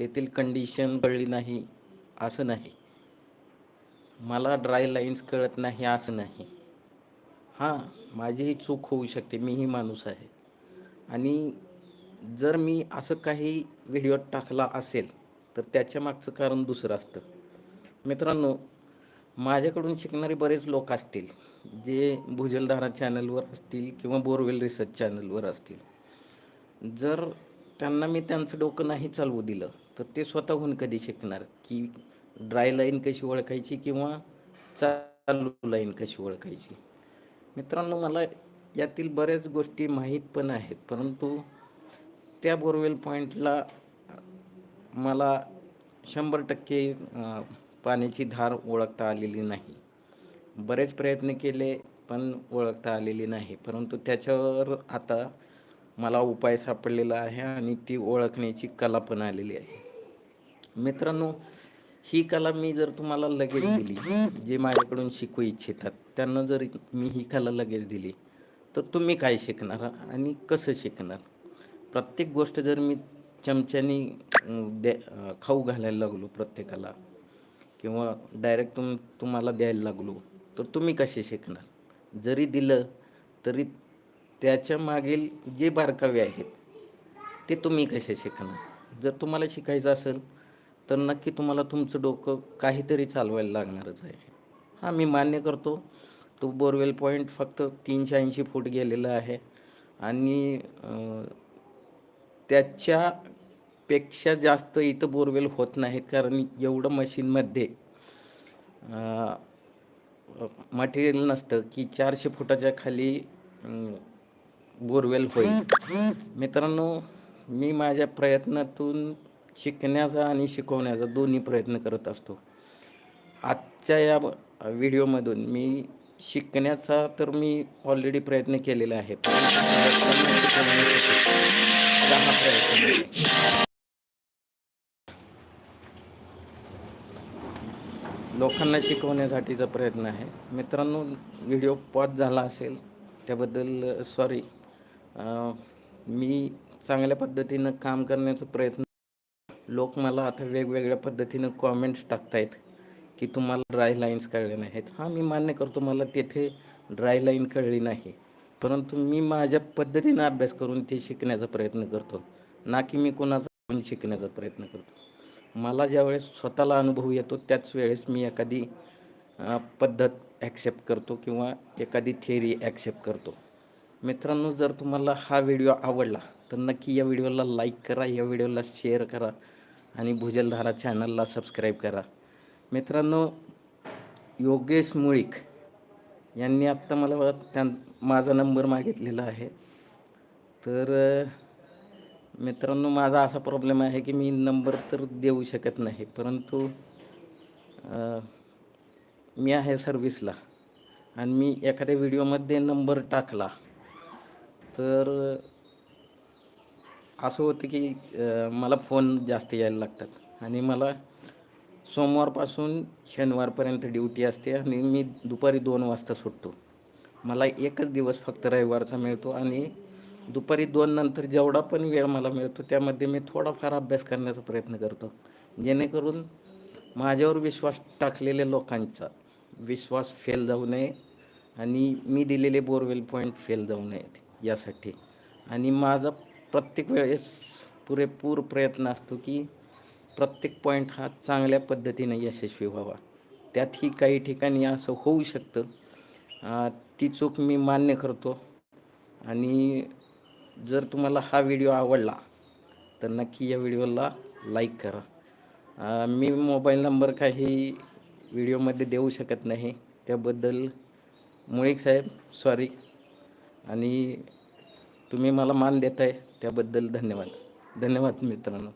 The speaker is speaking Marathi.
तेथील कंडिशन कळली नाही असं नाही. मला ड्राय लाईन्स कळत नाही असं नाही. हां माझीही चूक होऊ शकते मीही माणूस आहे. आणि जर मी असं काही व्हिडिओ टाकला असेल तर त्याच्या मागचं कारण दुसरं असतं. मित्रांनो माझ्याकडून शिकणारे बरेच लोक असतील जे भूजलधारा चॅनलवर असतील किंवा बोरवेल रिसर्च चॅनलवर असतील. जर त्यांना मी त्यांचं डोकं नाही चालवू दिलं तर ते स्वतःहून कधी शिकणार? की ड्राय लाईन कशी ओळखायची किंवा चालू लाईन कशी ओळखायची? मित्रांनो मला यातील बऱ्याच गोष्टी माहीत पण आहेत परंतु त्या बोरवेल पॉईंटला मला शंभर टक्के पाण्याची धार ओळखता आलेली नाही. बरेच प्रयत्न केले पण ओळखता आलेली नाही. परंतु त्याच्यावर आता मला उपाय सापडलेला आहे आणि ती ओळखण्याची कला पण आलेली आहे. मित्रांनो ही कला मी जर तुम्हाला लगेच दिली जे माझ्याकडून शिकू इच्छितात त्यांना जर मी ही कला लगेच दिली तर तुम्ही काय शिकणार आणि कसं शिकणार? प्रत्येक गोष्ट जर मी चमच्यानी द्या खाऊ घालायला लागलो प्रत्येकाला किंवा डायरेक्ट तुम तुम्हाला द्यायला लागलो तर तुम्ही कसे शिकणार? जरी दिलं तरी त्याच्या मागील जे बारकावे आहेत ते तुम्ही कसे शिकणार? जर तुम्हाला शिकायचं असेल तर नक्की तुम्हाला तुमचं डोकं काहीतरी चालवायला लागणारच आहे. हां मी मान्य करतो. तो बोरवेल पॉईंट फक्त तीनशे ऐंशी फूट गेलेला आहे. आणि त्याच्यापेक्षा जास्त इथं बोरवेल होत नाहीत कारण एवढं मशीनमध्ये मटेरियल नसतं की चारशे फुटाच्या खाली बोरवेल होईल. मित्रांनो मी माझ्या प्रयत्नातून शिकण्याचा आणि शिकवण्याचा दोन्ही प्रयत्न करत असतो. आजच्या या व्हिडिओमधून मी शिकण्याचा तर मी ऑलरेडी प्रयत्न केलेला आहे. लोकांना लोकांना शिकवण्यासाठीचा प्रयत्न आहे. मित्रांनो व्हिडिओ पॉज झाला असेल त्याबद्दल सॉरी मी चांगल्या पद्धतीनं काम करण्याचा प्रयत्न लोक मला आता वेगवेगळ्या पद्धतीनं कॉमेंट्स टाकतायत की तुम्हाला ड्राय लाईन्स कळले नाहीत. हां मी मान्य करतो मला तेथे ड्राय लाईन कळली नाही. परंतु मी माझ्या पद्धतीनं अभ्यास करून ते शिकण्याचा प्रयत्न करतो. ना की मी कोणाचा पण शिकण्याचा प्रयत्न करतो. मला ज्यावेळेस स्वतःला अनुभव येतो त्याच वेळेस मी एखादी पद्धत ॲक्सेप्ट करतो किंवा एखादी थेरी ॲक्सेप्ट करतो. मित्रांनो जर तुम्हाला हा व्हिडिओ आवडला तर नक्की या व्हिडिओला लाईक करा या व्हिडिओला शेअर करा. आणि भुजलधारा चॅनलला सबस्क्राईब करा. मित्रांनो योगेश मुळीक यांनी आत्ता मला त्या माझा नंबर मागितलेला आहे. तर मित्रांनो माझा असा प्रॉब्लेम आहे की मी नंबर तर देऊ शकत नाही परंतु मी आहे सर्विसला आणि मी एखाद्या व्हिडिओमध्ये नंबर टाकला तर असं होतं की मला फोन जास्त यायला लागतात. आणि मला सोमवारपासून शनिवारपर्यंत ड्युटी असते आणि मी दुपारी दोन वाजता सुटतो. मला एकच दिवस फक्त रविवारचा मिळतो आणि दुपारी दोन नंतर जेवढा पण वेळ मला मिळतो त्यामध्ये मी थोडाफार अभ्यास करण्याचा प्रयत्न करतो. जेणेकरून माझ्यावर विश्वास टाकलेल्या लोकांचा विश्वास फेल जाऊ नये आणि मी दिलेले बोरवेल पॉईंट फेल जाऊ नयेत यासाठी. आणि माझा प्रत्येक वेळेस पुरेपूर प्रयत्न असतो की प्रत्येक पॉईंट हा चांगल्या पद्धतीने यशस्वी व्हावा. त्यातही काही ठिकाणी असं होऊ शकतं. ती चूक मी मान्य करतो. आणि जर तुम्हाला हा व्हिडिओ आवडला तर नक्की या व्हिडिओला लाईक करा. मी मोबाईल नंबर काही व्हिडिओमध्ये देऊ शकत नाही. त्याबद्दल मुळीक साहेब सॉरी आणि तुम्ही मला मान देत आहे त्याबद्दल धन्यवाद. धन्यवाद मित्रांनो.